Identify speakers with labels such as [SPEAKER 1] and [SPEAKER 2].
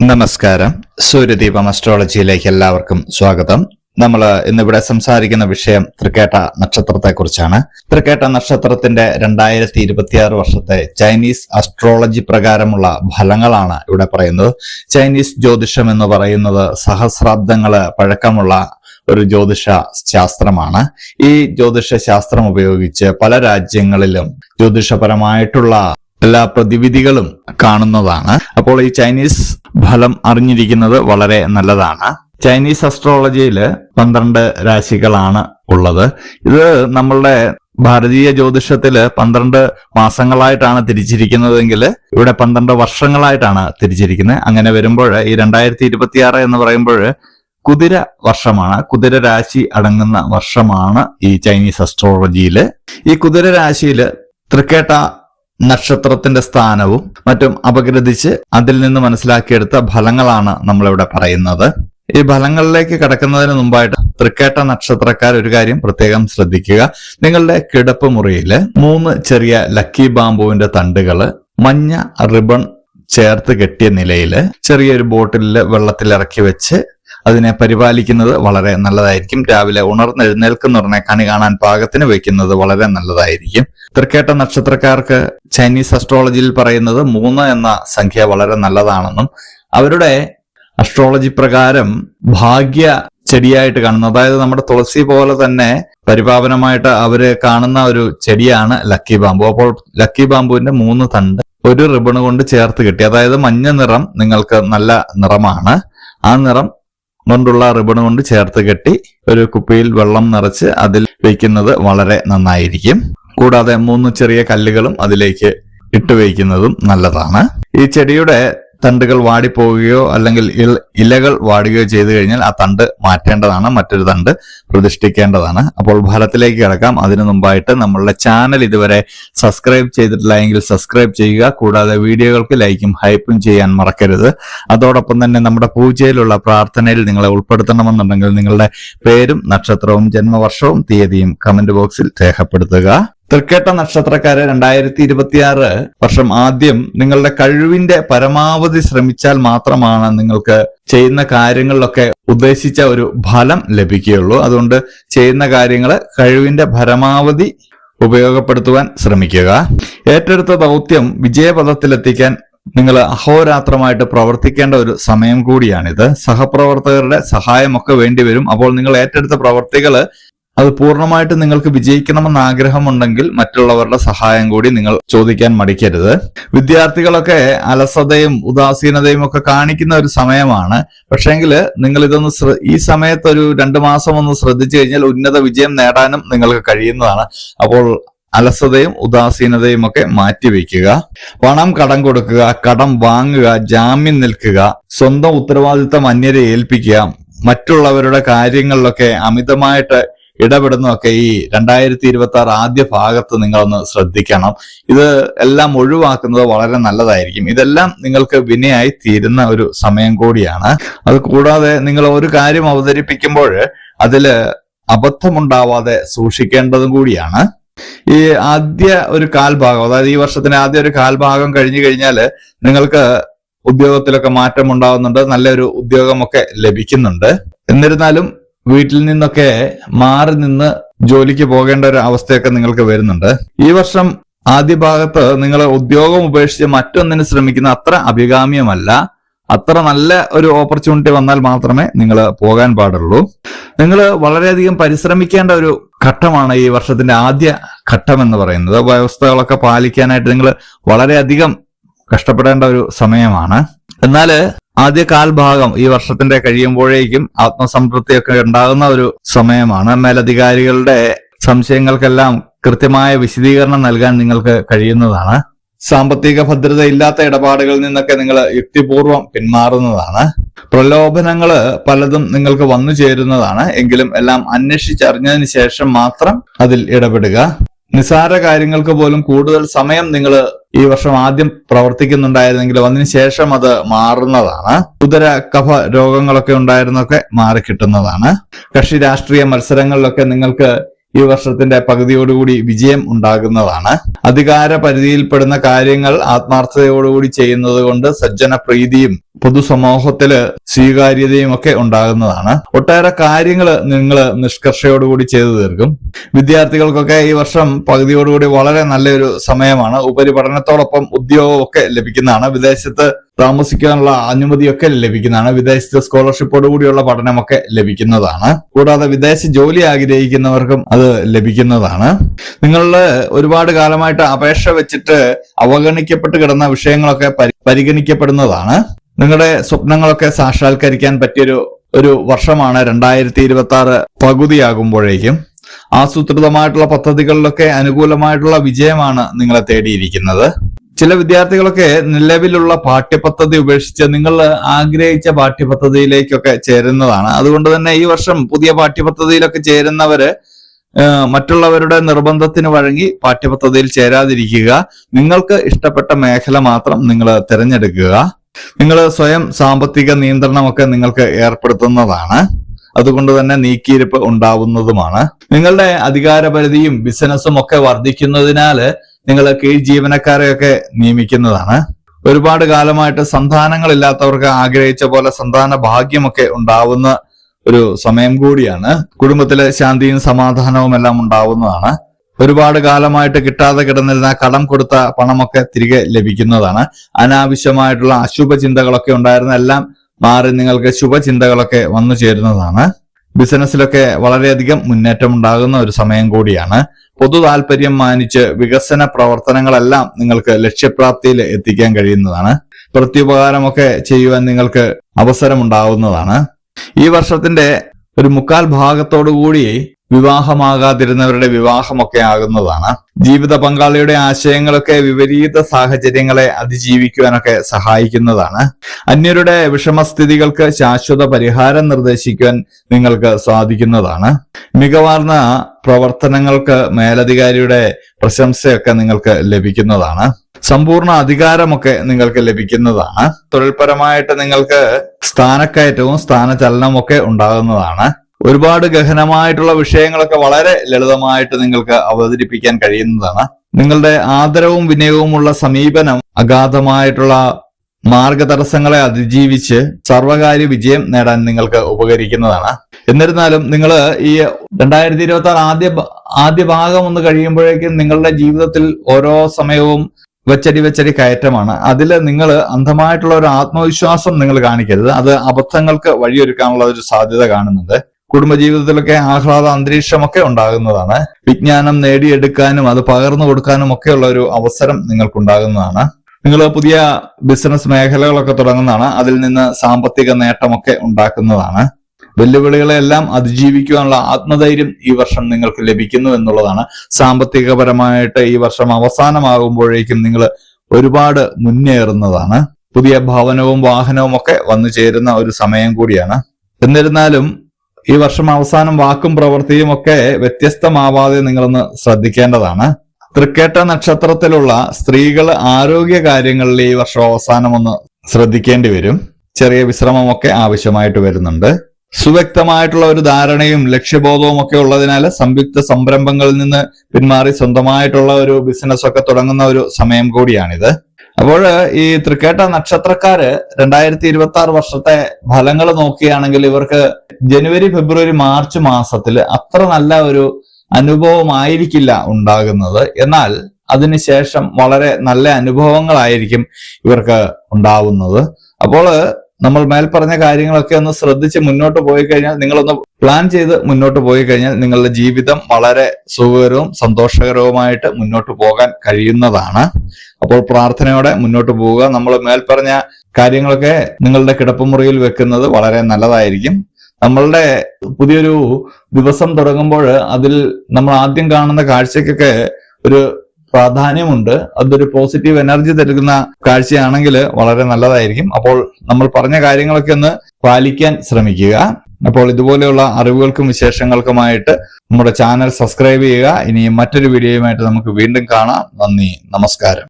[SPEAKER 1] നമസ്കാരം. സൂര്യദീപം അസ്ട്രോളജിയിലേക്ക് എല്ലാവർക്കും സ്വാഗതം. നമ്മൾ ഇന്നിവിടെ സംസാരിക്കുന്ന വിഷയം തൃക്കേട്ട നക്ഷത്രത്തെ കുറിച്ചാണ് തൃക്കേട്ട നക്ഷത്രത്തിന്റെ രണ്ടായിരത്തി ഇരുപത്തിയാറ് വർഷത്തെ ചൈനീസ് അസ്ട്രോളജി പ്രകാരമുള്ള ഫലങ്ങളാണ് ഇവിടെ പറയുന്നത്. ചൈനീസ് ജ്യോതിഷം എന്ന് പറയുന്നത് സഹസ്രാബ്ദങ്ങൾ പഴക്കമുള്ള ഒരു ജ്യോതിഷ ശാസ്ത്രമാണ്. ഈ ജ്യോതിഷ ശാസ്ത്രം ഉപയോഗിച്ച് പല രാജ്യങ്ങളിലും ജ്യോതിഷപരമായിട്ടുള്ള എല്ലാ പ്രതിവിധികളും കാണുന്നതാണ്. അപ്പോൾ ഈ ചൈനീസ് ഫലം അറിഞ്ഞിരിക്കുന്നത് വളരെ നല്ലതാണ്. ചൈനീസ് അസ്ട്രോളജിയിൽ പന്ത്രണ്ട് രാശികളാണ് ഉള്ളത്. ഇത് നമ്മളുടെ ഭാരതീയ ജ്യോതിഷത്തിൽ പന്ത്രണ്ട് മാസങ്ങളായിട്ടാണ് തിരിച്ചിരിക്കുന്നതെങ്കിൽ ഇവിടെ പന്ത്രണ്ട് വർഷങ്ങളായിട്ടാണ് തിരിച്ചിരിക്കുന്നത്. അങ്ങനെ വരുമ്പോൾ ഈ രണ്ടായിരത്തി ഇരുപത്തിയാറ് എന്ന് പറയുമ്പോൾ കുതിര വർഷമാണ്. കുതിര രാശി അടങ്ങുന്ന വർഷമാണ് ഈ ചൈനീസ് അസ്ട്രോളജിയിൽ ഈ കുതിര രാശിയിൽ തൃക്കേട്ട നക്ഷത്രത്തിന്റെ സ്ഥാനവും മറ്റും അപഗ്രഥിച്ച് അതിൽ നിന്ന് മനസ്സിലാക്കിയെടുത്ത ഫലങ്ങളാണ് നമ്മളിവിടെ പറയുന്നത്. ഈ ഫലങ്ങളിലേക്ക് കടക്കുന്നതിന് മുമ്പായിട്ട് തൃക്കേട്ട നക്ഷത്രക്കാർ ഒരു കാര്യം പ്രത്യേകം ശ്രദ്ധിക്കുക. നിങ്ങളുടെ കിടപ്പ് മുറിയിൽ മൂന്ന് ചെറിയ ലക്കി ബാമ്പുവിന്റെ തണ്ടുകൾ മഞ്ഞ റിബൺ ചേർത്ത് കെട്ടിയ നിലയിൽ ചെറിയൊരു ബോട്ടിലിൽ വെള്ളത്തിൽ ഇറക്കി വെച്ച് അതിനെ പരിപാലിക്കുന്നത് വളരെ നല്ലതായിരിക്കും. രാവിലെ ഉണർന്നെഴുന്നേൽക്കുന്ന ഉടനെ കണി കാണാൻ പാകത്തിന് വയ്ക്കുന്നത് വളരെ നല്ലതായിരിക്കും. തൃക്കേട്ട നക്ഷത്രക്കാർക്ക് ചൈനീസ് അസ്ട്രോളജിയിൽ പറയുന്നത് മൂന്ന് എന്ന സംഖ്യ വളരെ നല്ലതാണെന്നും അവരുടെ അസ്ട്രോളജി പ്രകാരം ഭാഗ്യ ചെടിയായിട്ട് കാണുന്നു. അതായത് നമ്മുടെ തുളസി പോലെ തന്നെ പരിപാവനമായിട്ട് അവർ കാണുന്ന ഒരു ചെടിയാണ് ലക്കി ബാമ്പു. അപ്പോൾ ലക്കി ബാമ്പുവിന്റെ മൂന്ന് തണ്ട് ഒരു റിബൺ കൊണ്ട് ചേർത്ത് കിട്ടി. അതായത് മഞ്ഞ നിറം നിങ്ങൾക്ക് നല്ല നിറമാണ്. ആ നിറം കൊണ്ടുള്ള റിബൺ കൊണ്ട് ചേർത്ത് കെട്ടി ഒരു കുപ്പിയിൽ വെള്ളം നിറച്ച് അതിൽ വയ്ക്കുന്നത് വളരെ നന്നായിരിക്കും. കൂടാതെ മൂന്ന് ചെറിയ കല്ലുകളും അതിലേക്ക് ഇട്ട് വയ്ക്കുന്നതും നല്ലതാണ്. ഈ ചെടിയുടെ തണ്ടുകൾ വാടിപ്പോവുകയോ അല്ലെങ്കിൽ ഇലകൾ വാടുകയോ ചെയ്തു കഴിഞ്ഞാൽ ആ തണ്ട് മാറ്റേണ്ടതാണ് മറ്റൊരു തണ്ട്. പ്രതിഷ്ഠിക്കേണ്ടതാണ്. അപ്പോൾ ഫലത്തിലേക്ക് കിടക്കാം. അതിനു മുമ്പായിട്ട് നമ്മളുടെ ചാനൽ ഇതുവരെ സബ്സ്ക്രൈബ് ചെയ്തിട്ടില്ല എങ്കിൽ സബ്സ്ക്രൈബ് ചെയ്യുക. കൂടാതെ വീഡിയോകൾക്ക് ലൈക്കും ഹൈപ്പും ചെയ്യാൻ മറക്കരുത്. അതോടൊപ്പം തന്നെ നമ്മുടെ പൂജയിലുള്ള പ്രാർത്ഥനയിൽ നിങ്ങളെ ഉൾപ്പെടുത്തണമെന്നുണ്ടെങ്കിൽ നിങ്ങളുടെ പേരും നക്ഷത്രവും ജന്മവർഷവും തീയതിയും കമന്റ് ബോക്സിൽ രേഖപ്പെടുത്തുക. തൃക്കേട്ട നക്ഷത്രക്കാരെ രണ്ടായിരത്തി ഇരുപത്തിയാറ് വർഷം ആദ്യം നിങ്ങളുടെ കഴിവിന്റെ പരമാവധി ശ്രമിച്ചാൽ മാത്രമാണ് നിങ്ങൾക്ക് ചെയ്യുന്ന കാര്യങ്ങളിലൊക്കെ ഉദ്ദേശിച്ച ഒരു ഫലം ലഭിക്കുകയുള്ളൂ. അതുകൊണ്ട് ചെയ്യുന്ന കാര്യങ്ങൾ കഴിവിന്റെ പരമാവധി ഉപയോഗപ്പെടുത്തുവാൻ ശ്രമിക്കുക. ഏറ്റെടുത്ത ദൗത്യം വിജയപഥത്തിലെത്തിക്കാൻ നിങ്ങൾ അഹോരാത്രമായിട്ട് പ്രവർത്തിക്കേണ്ട ഒരു സമയം കൂടിയാണിത്. സഹപ്രവർത്തകരുടെ സഹായമൊക്കെ വേണ്ടിവരും. അപ്പോൾ നിങ്ങൾ ഏറ്റെടുത്ത പ്രവർത്തികൾ അത് പൂർണമായിട്ട് നിങ്ങൾക്ക് വിജയിക്കണമെന്ന് ആഗ്രഹമുണ്ടെങ്കിൽ മറ്റുള്ളവരുടെ സഹായം കൂടി നിങ്ങൾ ചോദിക്കാൻ മടിക്കരുത്. വിദ്യാർത്ഥികളൊക്കെ അലസതയും ഉദാസീനതയും ഒക്കെ കാണിക്കുന്ന ഒരു സമയമാണ്. പക്ഷേങ്കിൽ നിങ്ങൾ ഇതൊന്ന് ഈ സമയത്ത് ഒരു രണ്ടു മാസം ഒന്ന് ശ്രദ്ധിച്ചു കഴിഞ്ഞാൽ ഉന്നത വിജയം നേടാനും നിങ്ങൾക്ക് കഴിയുന്നതാണ്. അപ്പോൾ അലസതയും ഉദാസീനതയും ഒക്കെ മാറ്റിവെക്കുക പണം കടം കൊടുക്കുക കടം വാങ്ങുക ജാമ്യം നിൽക്കുക സ്വന്തം ഉത്തരവാദിത്തം അന്യരെ ഏൽപ്പിക്കുക മറ്റുള്ളവരുടെ കാര്യങ്ങളിലൊക്കെ അമിതമായിട്ട് ഇടപെടുന്നതൊക്കെ ഈ രണ്ടായിരത്തി ഇരുപത്തി ആറ് ആദ്യ ഭാഗത്ത് നിങ്ങളൊന്ന് ശ്രദ്ധിക്കണം. ഇത് എല്ലാം ഒഴിവാക്കുന്നത് വളരെ നല്ലതായിരിക്കും. ഇതെല്ലാം നിങ്ങൾക്ക് വിനയായി തീരുന്ന ഒരു സമയം കൂടിയാണ്. അത് കൂടാതെ നിങ്ങൾ ഒരു കാര്യം അവതരിപ്പിക്കുമ്പോൾ അതിൽ അബദ്ധമുണ്ടാവാതെ സൂക്ഷിക്കേണ്ടതും കൂടിയാണ്. ഈ ആദ്യ ഒരു കാൽഭാഗം അതായത് ഈ വർഷത്തിന്റെ ആദ്യ ഒരു കാൽഭാഗം കഴിഞ്ഞു കഴിഞ്ഞാൽ നിങ്ങൾക്ക് ഉദ്യോഗത്തിലൊക്കെ മാറ്റം ഉണ്ടാവുന്നുണ്ട് നല്ലൊരു ഉദ്യോഗമൊക്കെ ലഭിക്കുന്നുണ്ട്. എന്നിരുന്നാലും വീട്ടിൽ നിന്നൊക്കെ മാറി നിന്ന് ജോലിക്ക് പോകേണ്ട ഒരു അവസ്ഥയൊക്കെ നിങ്ങൾക്ക് വരുന്നുണ്ട്. ഈ വർഷം ആദ്യ ഭാഗത്ത് നിങ്ങൾ ഉദ്യോഗം ഉപേക്ഷിച്ച് മറ്റൊന്നിന് ശ്രമിക്കുന്ന അത്ര അഭികാമ്യമല്ല. അത്ര നല്ല ഒരു ഓപ്പർച്യൂണിറ്റി വന്നാൽ മാത്രമേ നിങ്ങൾ പോകാൻ പാടുള്ളൂ. നിങ്ങൾ വളരെയധികം പരിശ്രമിക്കേണ്ട ഒരു ഘട്ടമാണ് ഈ വർഷത്തിന്റെ ആദ്യ ഘട്ടം എന്ന് പറയുന്നത്. വ്യവസ്ഥകളൊക്കെ പാലിക്കാനായിട്ട് നിങ്ങൾ വളരെയധികം കഷ്ടപ്പെടേണ്ട ഒരു സമയമാണ്. എന്നാൽ ആദ്യ കാൽഭാഗം ഈ വർഷത്തിന്റെ കഴിയുമ്പോഴേക്കും ആത്മസംതൃപ്തിയൊക്കെ ഉണ്ടാകുന്ന ഒരു സമയമാണ്. മേലധികാരികളുടെ സംശയങ്ങൾക്കെല്ലാം കൃത്യമായ വിശദീകരണം നൽകാൻ നിങ്ങൾക്ക് കഴിയുന്നതാണ്. സാമ്പത്തിക ഭദ്രത ഇല്ലാത്ത ഇടപാടുകളിൽ നിന്നൊക്കെ നിങ്ങൾ യുക്തിപൂർവം പിന്മാറുന്നതാണ്. പ്രലോഭനങ്ങൾ പലതും നിങ്ങൾക്ക് വന്നു ചേരുന്നതാണ്. എങ്കിലും എല്ലാം അന്വേഷിച്ചറിഞ്ഞതിന് ശേഷം മാത്രം അതിൽ ഇടപെടുക. നിസാര കാര്യങ്ങൾക്ക് പോലും കൂടുതൽ സമയം നിങ്ങൾ ഈ വർഷം ആദ്യം പ്രവർത്തിക്കുന്നുണ്ടായിരുന്നെങ്കിലും അതിനുശേഷം അത് മാറുന്നതാണ്. ഉദര കഫ രോഗങ്ങളൊക്കെ ഉണ്ടായിരുന്നൊക്കെ മാറിക്കിട്ടുന്നതാണ്. കക്ഷി രാഷ്ട്രീയ മത്സരങ്ങളിലൊക്കെ നിങ്ങൾക്ക് ഈ വർഷത്തിന്റെ പകുതിയോടുകൂടി വിജയം ഉണ്ടാകുന്നതാണ്. അധികാര പരിധിയിൽപ്പെടുന്ന കാര്യങ്ങൾ ആത്മാർത്ഥതയോടുകൂടി ചെയ്യുന്നത് കൊണ്ട് സജ്ജന പ്രീതിയും പൊതുസമൂഹത്തിൽ സ്വീകാര്യതയും ഒക്കെ ഉണ്ടാകുന്നതാണ്. ഒട്ടേറെ കാര്യങ്ങൾ നിങ്ങൾ നിഷ്കർഷയോടുകൂടി ചെയ്തു തീർക്കും. വിദ്യാർത്ഥികൾക്കൊക്കെ ഈ വർഷം പകുതിയോടുകൂടി വളരെ നല്ലൊരു സമയമാണ്. ഉപരിപഠനത്തോടൊപ്പം ഉദ്യോഗമൊക്കെ ലഭിക്കുന്നതാണ്. വിദേശത്ത് താമസിക്കാനുള്ള അനുമതിയൊക്കെ ലഭിക്കുന്നതാണ്. വിദേശത്തെ സ്കോളർഷിപ്പോട് കൂടിയുള്ള പഠനമൊക്കെ ലഭിക്കുന്നതാണ്. കൂടാതെ വിദേശ ജോലി ആഗ്രഹിക്കുന്നവർക്കും അത് ലഭിക്കുന്നതാണ്. നിങ്ങളിൽ ഒരുപാട് കാലമായിട്ട് അപേക്ഷ വെച്ചിട്ട് അവഗണിക്കപ്പെട്ട് കിടന്ന വിഷയങ്ങളൊക്കെ പരിഗണിക്കപ്പെടുന്നതാണ്. നിങ്ങളുടെ സ്വപ്നങ്ങളൊക്കെ സാക്ഷാത്കരിക്കാൻ പറ്റിയൊരു ഒരു വർഷമാണ് രണ്ടായിരത്തി ഇരുപത്തി ആറ് പകുതിയാകുമ്പോഴേക്കും. ആസൂത്രിതമായിട്ടുള്ള പദ്ധതികളിലൊക്കെ അനുകൂലമായിട്ടുള്ള വിജയമാണ് നിങ്ങളെ തേടിയിരിക്കുന്നത്. ചില വിദ്യാർത്ഥികളൊക്കെ നിലവിലുള്ള പാഠ്യപദ്ധതി ഉപേക്ഷിച്ച് നിങ്ങൾ ആഗ്രഹിച്ച പാഠ്യപദ്ധതിയിലേക്കൊക്കെ ചേരുന്നതാണ്. അതുകൊണ്ട് തന്നെ ഈ വർഷം പുതിയ പാഠ്യപദ്ധതിയിലൊക്കെ ചേരുന്നവര് മറ്റുള്ളവരുടെ നിർബന്ധത്തിന് വഴങ്ങി പാഠ്യപദ്ധതിയിൽ ചേരാതിരിക്കുക. നിങ്ങൾക്ക് ഇഷ്ടപ്പെട്ട മേഖല മാത്രം നിങ്ങൾ തിരഞ്ഞെടുക്കുക. നിങ്ങൾ സ്വയം സാമ്പത്തിക നിയന്ത്രണമൊക്കെ നിങ്ങൾക്ക് ഏർപ്പെടുത്തുന്നതാണ്. അതുകൊണ്ട് തന്നെ നീക്കിയിരിപ്പ് ഉണ്ടാവുന്നതുമാണ്. നിങ്ങളുടെ അധികാരപരിധിയും ബിസിനസ്സും ഒക്കെ വർദ്ധിക്കുന്നതിനാല് നിങ്ങൾ കീഴ് ജീവനക്കാരെയൊക്കെ നിയമിക്കുന്നതാണ്. ഒരുപാട് കാലമായിട്ട് സന്താനങ്ങളില്ലാത്തവർക്ക് ആഗ്രഹിച്ച പോലെ സന്താന ഭാഗ്യമൊക്കെ ഉണ്ടാവുന്ന ഒരു സമയം കൂടിയാണ്. കുടുംബത്തിലെ ശാന്തിയും സമാധാനവും എല്ലാം ഉണ്ടാവുന്നതാണ്. ഒരുപാട് കാലമായിട്ട് കിട്ടാതെ കിടന്നിരുന്ന കടം കൊടുത്ത പണമൊക്കെ തിരികെ ലഭിക്കുന്നതാണ്. അനാവശ്യമായിട്ടുള്ള അശുഭ ചിന്തകളൊക്കെ ഉണ്ടായിരുന്ന എല്ലാം മാറി നിങ്ങൾക്ക് ശുഭചിന്തകളൊക്കെ വന്നു ചേരുന്നതാണ്. ബിസിനസ്സിലൊക്കെ വളരെയധികം മുന്നേറ്റം ഉണ്ടാകുന്ന ഒരു സമയം കൂടിയാണ്. പൊതു താല്പര്യം മാനിച്ച് വികസന പ്രവർത്തനങ്ങളെല്ലാം നിങ്ങൾക്ക് ലക്ഷ്യപ്രാപ്തിയിൽ എത്തിക്കാൻ കഴിയുന്നതാണ്. പ്രത്യുപകാരമൊക്കെ ചെയ്യുവാൻ നിങ്ങൾക്ക് അവസരമുണ്ടാകുന്നതാണ് ഈ വർഷത്തിന്റെ ഒരു മുക്കാൽ ഭാഗത്തോടു കൂടി വിവാഹമാകാതിരുന്നവരുടെ വിവാഹമൊക്കെ ആകുന്നതാണ്. ജീവിത പങ്കാളിയുടെ ആശയങ്ങളൊക്കെ വിപരീത സാഹചര്യങ്ങളെ അതിജീവിക്കുവാനൊക്കെ സഹായിക്കുന്നതാണ്. അന്യരുടെ വിഷമസ്ഥിതികൾക്ക് ശാശ്വത പരിഹാരം നിർദ്ദേശിക്കുവാൻ നിങ്ങൾക്ക് സാധിക്കുന്നതാണ്. മികവാർന്ന പ്രവർത്തനങ്ങൾക്ക് മേലധികാരിയുടെ പ്രശംസയൊക്കെ നിങ്ങൾക്ക് ലഭിക്കുന്നതാണ്. സമ്പൂർണ അധികാരമൊക്കെ നിങ്ങൾക്ക് ലഭിക്കുന്നതാണ്. തൊഴിൽപരമായിട്ട് നിങ്ങൾക്ക് സ്ഥാനക്കയറ്റവും സ്ഥാനചലനവും ഒക്കെ ഉണ്ടാകുന്നതാണ്. ഒരുപാട് ഗഹനമായിട്ടുള്ള വിഷയങ്ങളൊക്കെ വളരെ ലളിതമായിട്ട് നിങ്ങൾക്ക് അവതരിപ്പിക്കാൻ കഴിയുന്നതാണ്. നിങ്ങളുടെ ആദരവും വിനയവുമുള്ള സമീപനം അഗാധമായിട്ടുള്ള മാർഗതടസ്സങ്ങളെ അതിജീവിച്ച് സർവകാര്യ വിജയം നേടാൻ നിങ്ങൾക്ക് ഉപകരിക്കുന്നതാണ്. എന്നിരുന്നാലും നിങ്ങൾ ഈ രണ്ടായിരത്തി ഇരുപത്തി ആറ് ആദ്യ ആദ്യ ഭാഗം ഒന്ന് കഴിയുമ്പോഴേക്കും നിങ്ങളുടെ ജീവിതത്തിൽ ഓരോ സമയവും വെച്ചടി വെച്ചടി കയറ്റമാണ്. അതിൽ നിങ്ങൾ അന്ധമായിട്ടുള്ള ഒരു ആത്മവിശ്വാസം നിങ്ങൾ കാണിക്കരുത്. അത് അബദ്ധങ്ങൾക്ക് വഴിയൊരുക്കാനുള്ള ഒരു സാധ്യത കാണുന്നുണ്ട്. കുടുംബജീവിതത്തിലൊക്കെ ആഹ്ലാദ അന്തരീക്ഷമൊക്കെ ഉണ്ടാകുന്നതാണ്. വിജ്ഞാനം നേടിയെടുക്കാനും അത് പകർന്നു കൊടുക്കാനും ഒക്കെയുള്ള ഒരു അവസരം നിങ്ങൾക്കുണ്ടാകുന്നതാണ്. നിങ്ങൾ പുതിയ ബിസിനസ് മേഖലകളൊക്കെ തുടങ്ങുന്നതാണ്. അതിൽ നിന്ന് സാമ്പത്തിക നേട്ടമൊക്കെ ഉണ്ടാക്കുന്നതാണ്. വെല്ലുവിളികളെല്ലാം അതിജീവിക്കുവാനുള്ള ആത്മധൈര്യം ഈ വർഷം നിങ്ങൾക്ക് ലഭിക്കുന്നു എന്നുള്ളതാണ്. സാമ്പത്തികപരമായിട്ട് ഈ വർഷം അവസാനമാകുമ്പോഴേക്കും നിങ്ങൾ ഒരുപാട് മുന്നേറുന്നതാണ്. പുതിയ ഭവനവും വാഹനവും ഒക്കെ വന്നു ചേരുന്ന ഒരു സമയം കൂടിയാണ്. എന്നിരുന്നാലും ഈ വർഷം അവസാനം വാക്കും പ്രവൃത്തിയും ഒക്കെ വ്യത്യസ്തമാവാതെ നിങ്ങളൊന്ന് ശ്രദ്ധിക്കേണ്ടതാണ്. തൃക്കേട്ട നക്ഷത്രത്തിലുള്ള സ്ത്രീകൾ ആരോഗ്യ കാര്യങ്ങളിൽ ഈ വർഷം അവസാനം ഒന്ന് ശ്രദ്ധിക്കേണ്ടി വരും. ചെറിയ വിശ്രമമൊക്കെ ആവശ്യമായിട്ട് വരുന്നുണ്ട്. സുവ്യക്തമായിട്ടുള്ള ഒരു ധാരണയും ലക്ഷ്യബോധവും ഒക്കെ ഉള്ളതിനാൽ സംയുക്ത സംരംഭങ്ങളിൽ നിന്ന് പിന്മാറി സ്വന്തമായിട്ടുള്ള ഒരു ബിസിനസ് ഒക്കെ തുടങ്ങുന്ന ഒരു സമയം കൂടിയാണിത്. അപ്പോൾ ഈ തൃക്കേട്ട നക്ഷത്രക്കാര് രണ്ടായിരത്തി ഇരുപത്തി ആറ് വർഷത്തെ ഫലങ്ങൾ നോക്കുകയാണെങ്കിൽ ഇവർക്ക് ജനുവരി ഫെബ്രുവരി മാർച്ച് മാസത്തിൽ അത്ര നല്ല ഒരു അനുഭവമായിരിക്കില്ല ഉണ്ടാകുന്നത്. എന്നാൽ അതിനുശേഷം വളരെ നല്ല അനുഭവങ്ങളായിരിക്കും ഇവർക്ക് ഉണ്ടാവുന്നത്. അപ്പോൾ നമ്മൾ മേൽപ്പറഞ്ഞ കാര്യങ്ങളൊക്കെ ഒന്ന് ശ്രദ്ധിച്ച് മുന്നോട്ട് പോയി കഴിഞ്ഞാൽ നിങ്ങളൊന്ന് പ്ലാൻ ചെയ്ത് മുന്നോട്ട് പോയി കഴിഞ്ഞാൽ നിങ്ങളുടെ ജീവിതം വളരെ സുഖകരവും സന്തോഷകരവുമായിട്ട് മുന്നോട്ട് പോകാൻ കഴിയുന്നതാണ്. അപ്പോൾ പ്രാർത്ഥനയോടെ മുന്നോട്ട് പോവുക. നമ്മൾ മേൽപ്പറഞ്ഞ കാര്യങ്ങളൊക്കെ നിങ്ങളുടെ കിടപ്പുമുറിയിൽ വെക്കുന്നത് വളരെ നല്ലതായിരിക്കും. നമ്മളുടെ പുതിയൊരു ദിവസം തുടങ്ങുമ്പോൾ അതിൽ നമ്മൾ ആദ്യം കാണുന്ന കാഴ്ചക്കൊക്കെ ഒരു പ്രാധാന്യമുണ്ട്. അതൊരു പോസിറ്റീവ് എനർജി തരുന്ന കാഴ്ചയാണെങ്കിൽ വളരെ നല്ലതായിരിക്കും. അപ്പോൾ നമ്മൾ പറഞ്ഞ കാര്യങ്ങളൊക്കെ ഒന്ന് പാലിക്കാൻ ശ്രമിക്കുക. അപ്പോൾ ഇതുപോലെയുള്ള അറിവുകൾക്കും വിശേഷങ്ങൾക്കുമായിട്ട് നമ്മുടെ ചാനൽ സബ്സ്ക്രൈബ് ചെയ്യുക. ഇനി മറ്റൊരു വീഡിയോയുമായിട്ട് നമുക്ക് വീണ്ടും കാണാം. നന്ദി. നമസ്കാരം.